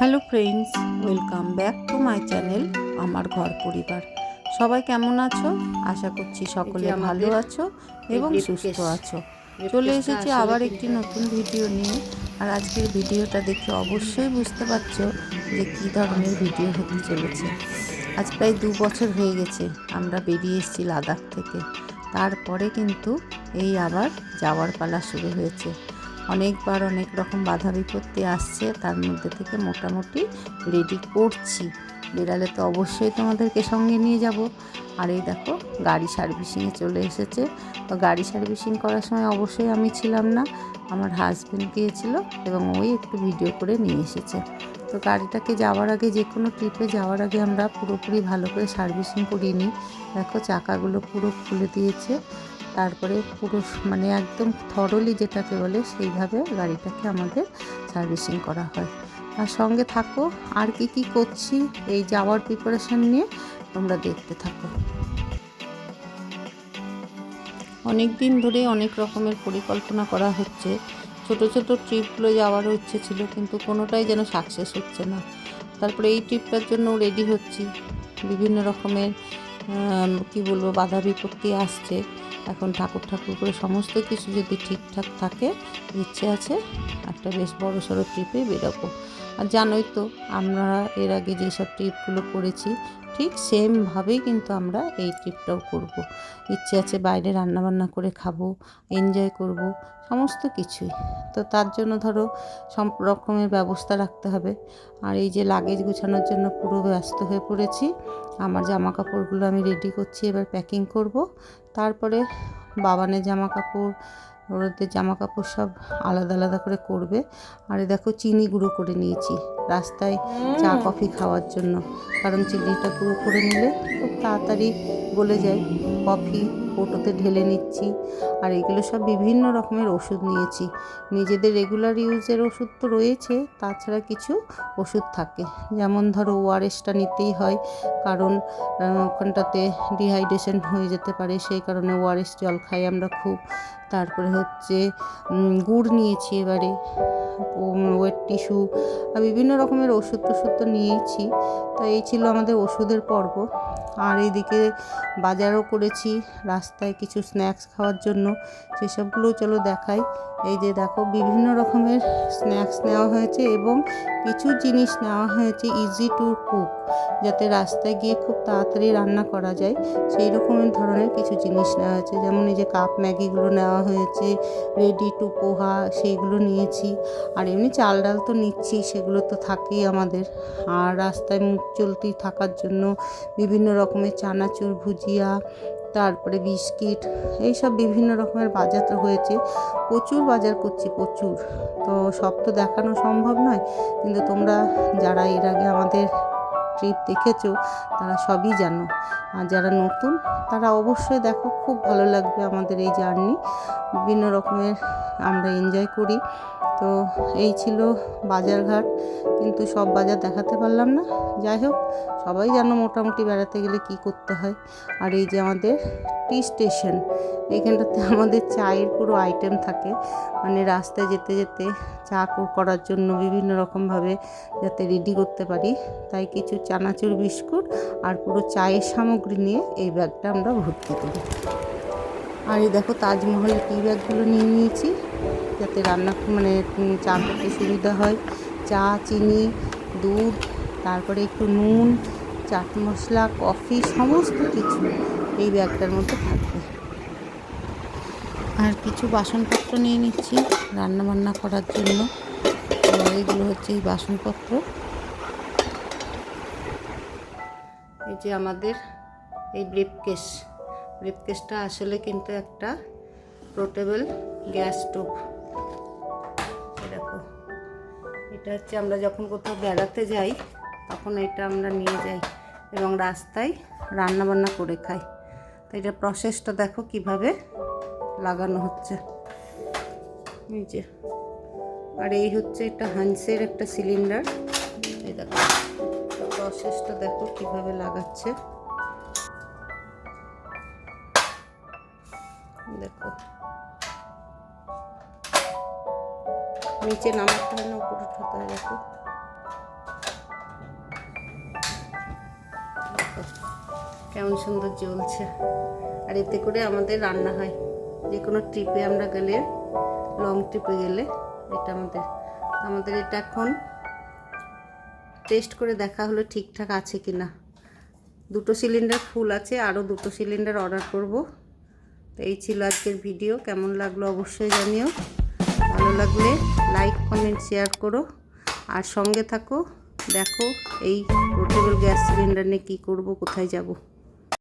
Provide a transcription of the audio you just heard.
Hello friends welcome back to my channel আমার ঘর পরিবার। সবাই কেমন আছো? আশা করছি সকলে ভালো আছো এবং সুস্থ আছো। চলে এসেছি আবার একটি নতুন ভিডিও নিয়ে। আর আজকের ভিডিওটা দেখে অবশ্যই বুঝতে পারছ যে কী ধরনের ভিডিও হতে চলেছে। আজ প্রায় দু বছর হয়ে গেছে আমরা বেরিয়ে এসেছি লাদাখ থেকে। তারপরে কিন্তু এই আবার যাওয়ার পালা শুরু হয়েছে। অনেকবার অনেক রকম বাধা বিপত্তি আসছে, তার মধ্যে থেকে মোটামুটি রেডি করছি। বেরালে তো অবশ্যই তোমাদেরকে সঙ্গে নিয়ে যাব। আর এই দেখো, গাড়ি সার্ভিসিংয়ে চলে এসেছে। তো গাড়ি সার্ভিসিং করার সময় অবশ্যই আমি ছিলাম না, আমার হাজব্যান্ড গিয়েছিল এবং ওই একটু ভিডিও করে নিয়ে এসেছে। তো গাড়িটাকে যাওয়ার আগে, যে কোনো ট্রিপে যাওয়ার আগে আমরা পুরোপুরি ভালো করে সার্ভিসিং করিয়ে নিই দেখো, চাকাগুলো পুরো খুলে দিয়েছে। তারপরে পুরো মানে একদম থরলি যেটাকে বলে সেইভাবে গাড়িটাকে আমাদের সার্ভিসিং করা হয়। আর সঙ্গে থাকো, আর কি কি করছি, এই যাওয়ার প্রিপারেশন নিয়ে তোমরা দেখতে থাকো। অনেক দিন ধরে অনেক রকমের পরিকল্পনা করা হচ্ছে। ছোট ছোট ট্রিপগুলো যাওয়ারও ইচ্ছে ছিল, কিন্তু কোনোটাই যেন সাকসেস হচ্ছে না। তারপরে এই ট্রিপটার জন্য রেডি হচ্ছি। বিভিন্ন রকমের কি বলব বাধা বিপত্তি আসছে। এখন ঠাকুর ঠাকুর করে সমস্ত কিছু যদি ঠিকঠাক থাকে, ইচ্ছে আছে, একটা বেশ বড় সড়ো ট্রিপে বেরোবো। আর জানোই তো, আমরা এর আগে যেসব ট্রিপগুলো করেছি, ঠিক সেমভাবেই কিন্তু আমরা এই ট্রিপটাও করব। ইচ্ছে আছে বাইরে রান্নাবান্না করে খাব, এনজয় করব, সমস্ত কিছুই। তো তার জন্য ধরো সব রকমের ব্যবস্থা রাখতে হবে। আর এই যে লাগেজ গুছানোর জন্য পুরো ব্যস্ত হয়ে পড়েছি, আমার জামা কাপড়গুলো আমি রেডি করছি, এবার প্যাকিং করব। তারপরে বাবানের জামা কাপড় ওদের জামা কাপড় সব আলাদা আলাদা করে করবে। আর দেখো চিনি গুঁড়ো করে নিয়েছি রাস্তায় চা কফি খাওয়ার জন্য। কারণ চিনিটা গুঁড়ো করে নিলে খুব তাড়াতাড়ি গলে যায়। কফি কোটোতে ঢেলে নিচ্ছি। আর এগুলো সব বিভিন্ন রকমের ওষুধ নিয়েছি। নিজেদের রেগুলার ইউজের ওষুধ তো রয়েছে তাছাড়া কিছু ওষুধ থাকে। যেমন ধরো ওআরএসটা নিতেই হয় কারণ ওখানটাতে ডিহাইড্রেশন হয়ে যেতে পারে। সেই কারণে ওআরএস জল খাই আমরা খুব। তারপরে হচ্ছে গুড় নিয়েছি এবারে ওয়েট টিস্যু আর বিভিন্ন রকমের ওষুধ টষুধ তো নিয়েছি তো এই ছিল আমাদের ওষুধের পর্ব। আর এইদিকে বাজারও করেছি, রাস্তায় কিছু স্ন্যাক্স খাওয়ার জন্য, সেসবগুলোও চলো দেখাই। এই যে দেখো, বিভিন্ন রকমের স্ন্যাক্স নেওয়া হয়েছে এবং কিছু জিনিস নেওয়া হয়েছে ইজি টু কুক যাতে রাস্তায় গিয়ে খুব তাড়াতাড়ি রান্না করা যায়। সেই রকমের ধরনের কিছু জিনিস নেওয়া হয়েছে, যেমন এই যে কাপ ম্যাগিগুলো নেওয়া হয়েছে রেডি টু পোহা, সেইগুলো নিয়েছি। আর এমনি চাল ডাল তো নিচ্ছি, সেগুলো তো থাকেই আমাদের। আর রাস্তায় মুখ চলতি থাকার জন্য বিভিন্ন রকমের চানাচুর, ভুজিয়া তারপরে বিস্কিট, এইসব বিভিন্ন রকমের বাজার তো হয়েছে। প্রচুর বাজার করছি, প্রচুর। তো সব তো দেখানো সম্ভব নয়, কিন্তু তোমরা যারা এর আগে আমাদের ট্রিপ দেখেছ, তারা সবই জানো। আর যারা নতুন, তারা অবশ্যই দেখো, খুব ভালো লাগবে আমাদের এই জার্নি। বিভিন্ন রকমের আমরা এনজয় করি। তো এই ছিল বাজারঘাট, কিন্তু সব বাজার দেখাতে পারলাম না। যাই হোক, সবাই জানো মোটামুটি বেড়াতে গেলে কি করতে হয়। আর এই যে আমাদের টি স্টেশন এইখানটাতে আমাদের চায়ের পুরো আইটেম থাকে। মানে রাস্তায় যেতে যেতে চা করার জন্য বিভিন্ন রকমভাবে যাতে রেডি করতে পারি। তাই কিছু চানাচুর বিস্কুট আর পুরো চায়ের সামগ্রী নিয়ে এই ব্যাগটা আমরা ভর্তি করি। আর এই দেখো তাজমহলের টি ব্যাগগুলো নিয়ে নিয়েছি, যাতে রান্না মানে চা করতে সুবিধা হয়। চা, চিনি, দুধ, তারপরে একটু নুন, চাট মশলা, কফি, সমস্ত কিছু এই ব্যাগটার মধ্যে থাকবে। আর কিছু বাসনপত্র নিয়ে নিচ্ছি রান্না বান্না করার জন্য। এইগুলো হচ্ছে এই বাসনপত্র। এই যে আমাদের এই ব্রিফকেস। ব্রিফকেসটা আসলে কিন্তু একটা পোর্টেবল গ্যাস স্টোভ দেখো, এটা হচ্ছে আমরা যখন কোথাও বেড়াতে যাই, তখন এটা আমরা নিয়ে যাই এবং রাস্তায় রান্না বান্না করে খাই। তো এটা প্রসেসটা দেখো কীভাবে লাগানো হচ্ছে। যে, আর এই হচ্ছে এটা হান্সের একটা সিলিন্ডার এই দেখো প্রসেসটা দেখো কীভাবে লাগাচ্ছে। দেখো। নিচে নামাতে হয় না উপরে উঠাতে হয়, দেখো। কেমন সুন্দর জ্বলছে। আর এতে করে আমাদের রান্না হয়। যে কোনো ট্রিপে আমরা গেলে লং ট্রিপে গেলে, এটা আমাদের। আমাদের এটা এখন টেস্ট করে দেখা হলো ঠিকঠাক আছে কি না দুটো সিলিন্ডার ফুল আছে আরও দুটো সিলিন্ডার অর্ডার করব। তো এই ছিল আজকের ভিডিও। কেমন লাগল অবশ্যই জানিও। ভালো লাগলে লাইক কমেন্ট শেয়ার করো। আর সঙ্গে থাকো, দেখো এই পোর্টেবল গ্যাস সিলিন্ডার নিয়ে কী করব, কোথায় যাব।